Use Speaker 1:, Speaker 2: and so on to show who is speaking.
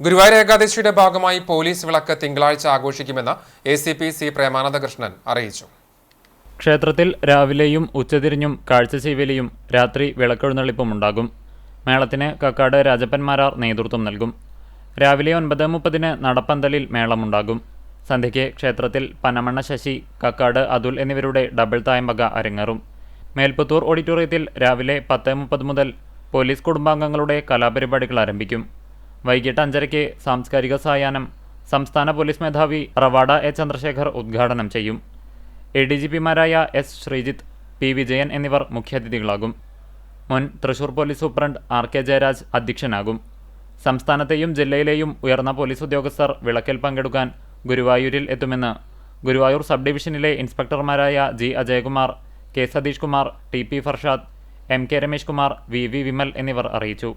Speaker 1: ഗുരുവായൂർ ഏകാദശിയുടെ ഭാഗമായി പോലീസ് വിളക്ക് തിങ്കളാഴ്ച ആഘോഷിക്കുമെന്ന് A C P C Premanandakrishnan അറിയിച്ചു.
Speaker 2: ക്ഷേത്രത്തിൽ രാവിലെയും ഉച്ചതിരിഞ്ഞും കാഴ്ചശീവേലിയും രാത്രി വിളക്കെഴുന്നള്ളിപ്പും ഉണ്ടാകും. മേളത്തിന് കക്കാട് രാജപ്പന്മാരാർ നേതൃത്വം നൽകും. രാവിലെ ഒൻപത് മുപ്പതിന് നടപ്പന്തലിൽ മേളമുണ്ടാകും. സന്ധ്യയ്ക്ക് ക്ഷേത്രത്തിൽ പനമണ്ണ ശശി കക്കാട് അതുൽ എന്നിവരുടെ ഡബിൾ തായമ്പക അരങ്ങേറും. മേൽപ്പത്തൂർ ഓഡിറ്റോറിയത്തിൽ രാവിലെ പത്ത് മുപ്പത് മുതൽ പോലീസ് കുടുംബാംഗങ്ങളുടെ കലാപരിപാടികൾ ആരംഭിക്കും. വൈകിട്ട് അഞ്ചരയ്ക്ക് സാംസ്കാരിക സായാഹ്നം. സംസ്ഥാന പോലീസ് മേധാവി റവാഡ എ. ചന്ദ്രശേഖർ ഉദ്ഘാടനം ചെയ്യും. എ. ഡി. ജി. പിമാരായ എസ്. ശ്രീജിത്ത് പി. വിജയൻ എന്നിവർ മുഖ്യാതിഥികളാകും. മുൻ Thrissur police superintendent R. K. Jayaraj അധ്യക്ഷനാകും. സംസ്ഥാനത്തെയും ജില്ലയിലെയും ഉയർന്ന പോലീസ് ഉദ്യോഗസ്ഥർ വിളക്കിൽ പങ്കെടുക്കാൻ ഗുരുവായൂരിൽ എത്തുമെന്ന് ഗുരുവായൂർ സബ് ഡിവിഷനിലെ ഇൻസ്പെക്ടർമാരായ G. Ajayakumar K. Satheesh Kumar T. P. Farshad M. K. Ramesh Kumar V. V. Vimal എന്നിവർ അറിയിച്ചു.